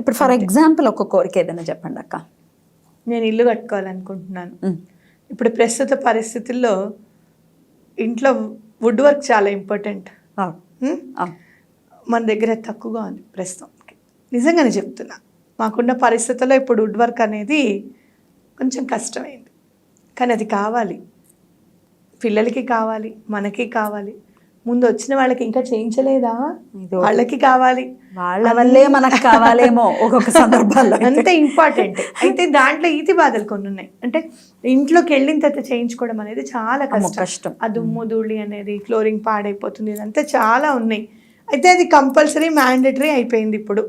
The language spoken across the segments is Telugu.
ఇప్పుడు ఫర్ ఎగ్జాంపుల్ ఒక కోరిక ఏదైనా చెప్పండి అక్క. నేను ఇల్లు కట్టుకోవాలనుకుంటున్నాను. ఇప్పుడు ప్రస్తుత పరిస్థితుల్లో ఇంట్లో వుడ్ వర్క్ చాలా ఇంపార్టెంట్ మన దగ్గర తక్కువగా ఉంది ప్రస్తుతం నిజంగానే చెప్తున్నా. మాకున్న పరిస్థితుల్లో ఇప్పుడు వుడ్ వర్క్ అనేది కొంచెం కష్టమైంది. కానీ అది కావాలి. పిల్లలకి కావాలి మనకి కావాలి. ముందు వచ్చిన వాళ్ళకి ఇంకా చేయించలేదా. వాళ్ళకి కావాలి. వాళ్ళ వల్లే మనకు కావాలేమో ఒక్కొక్క సందర్భాల్లో. అంత ఇంపార్టెంట్. అయితే దాంట్లో ఈతి బాధలు కొన్ని ఉన్నాయి అంటే ఇంట్లోకి వెళ్ళిన తర్వాత చేయించుకోవడం అనేది చాలా కష్టం. కష్టం. ఆ దుమ్ము ధూళి అనేది ఫ్లోరింగ్ పాడైపోతుంది. ఇదంతా చాలా ఉన్నాయి. అయితే అది కంపల్సరీ మ్యాండటరీ అయిపోయింది ఇప్పుడు.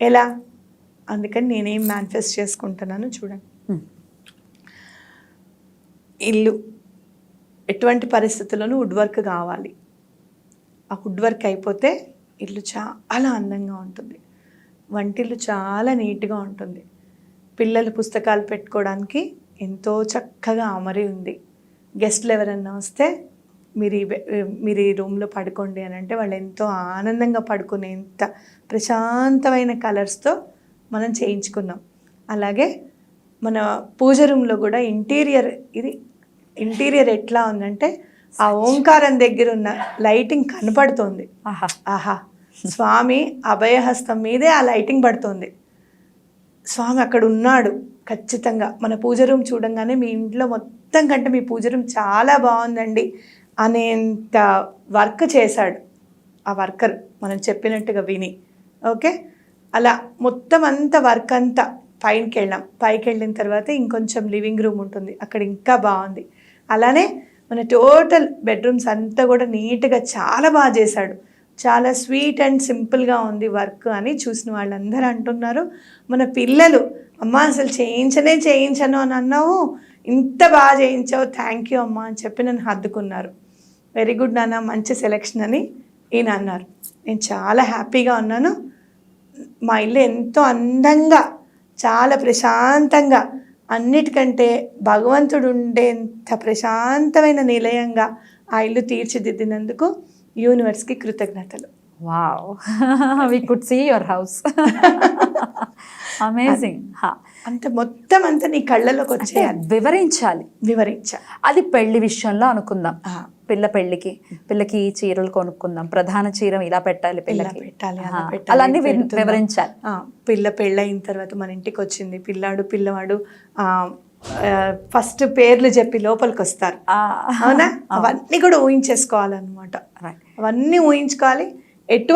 ఎలా? అందుకని నేనేం మేనిఫెస్ట్ చేసుకుంటున్నాను చూడండి. ఇల్లు. ఎటువంటి పరిస్థితుల్లోనూ వుడ్ వర్క్ కావాలి. ఆ వుడ్ వర్క్ అయిపోతే ఇల్లు చాలా అందంగా ఉంటుంది. వంటిల్లు చాలా నీట్గా ఉంటుంది. పిల్లలు పుస్తకాలు పెట్టుకోవడానికి ఎంతో చక్కగా అమరి ఉంది. గెస్ట్లు ఎవరన్నా వస్తే మీరు ఈ మీరు ఈ రూమ్లో పడుకోండి అని అంటే వాళ్ళు ఎంతో ఆనందంగా పడుకునేంత ప్రశాంతమైన కలర్స్తో మనం చేయించుకున్నాం. అలాగే మన పూజ రూమ్లో కూడా ఇంటీరియర్ ఇది ఇంటీరియర్ ఎట్లా ఉందంటే ఆ ఓంకారం దగ్గర ఉన్న లైటింగ్ కనపడుతోంది. ఆహా. ఆహా. స్వామి అభయహస్తం మీదే ఆ లైటింగ్ పడుతుంది. స్వామి అక్కడ ఉన్నాడు ఖచ్చితంగా. మన పూజ రూమ్ చూడంగానే మీ ఇంట్లో మొత్తం కంటే మీ పూజ రూమ్ చాలా బాగుందండి అనేంత వర్క్ చేశాడు ఆ వర్కర్ మనం చెప్పినట్టుగా విని. ఓకే? అలా మొత్తం అంతా వర్క్ అంతా పైకి వెళ్ళాం పైకి వెళ్ళిన తర్వాత ఇంకొంచెం లివింగ్ రూమ్ ఉంటుంది. అక్కడ ఇంకా బాగుంది. అలానే మన టోటల్ బెడ్రూమ్స్ అంతా కూడా నీట్గా చాలా బాగా చేశాడు. చాలా స్వీట్ అండ్ సింపుల్గా ఉంది వర్క్ అని చూసిన వాళ్ళందరూ అంటున్నారు. మన పిల్లలు అమ్మ అసలు చేయించనే చేయించను అని అన్నావు. ఇంత బాగా చేయించావు. థ్యాంక్ యూ అమ్మా అని చెప్పి నన్ను హద్దుకున్నారు వెరీ గుడ్ నాన్న మంచి సెలెక్షన్ అని ఈయన అన్నారు. నేను చాలా హ్యాపీగా ఉన్నాను. మా ఇల్లు ఎంతో అందంగా చాలా ప్రశాంతంగా అన్నిటికంటే భగవంతుడు ఉండేంత ప్రశాంతమైన నిలయంగా ఆ ఇల్లు తీర్చిదిద్దినందుకు యూనివర్స్కి కృతజ్ఞతలు. Wow we could see your house amazing అంత మొత్తం అంతా నీ కళ్ళలోకి వచ్చేయాలి. వివరించాలి. వివరించా అది పెళ్ళి విషయంలో అనుకుందాం. పిల్ల పెళ్ళికి పిల్లకి ఈ చీరలు కొనుక్కుందాం. ప్రధాన చీర ఇలా పెట్టాలి పిల్లకి. పెట్టాలి అలాన్ని. వివరించాలి. పిల్ల పెళ్ళయిన తర్వాత మన ఇంటికి వచ్చింది. పిల్లాడు పిల్లవాడు ఫస్ట్ పేర్లు చెప్పి లోపలికి వస్తారు. అవునా? అవన్నీ కూడా ఊహించేసుకోవాలన్నమాట. అవన్నీ ఊహించుకోవాలి. ఎటువంటి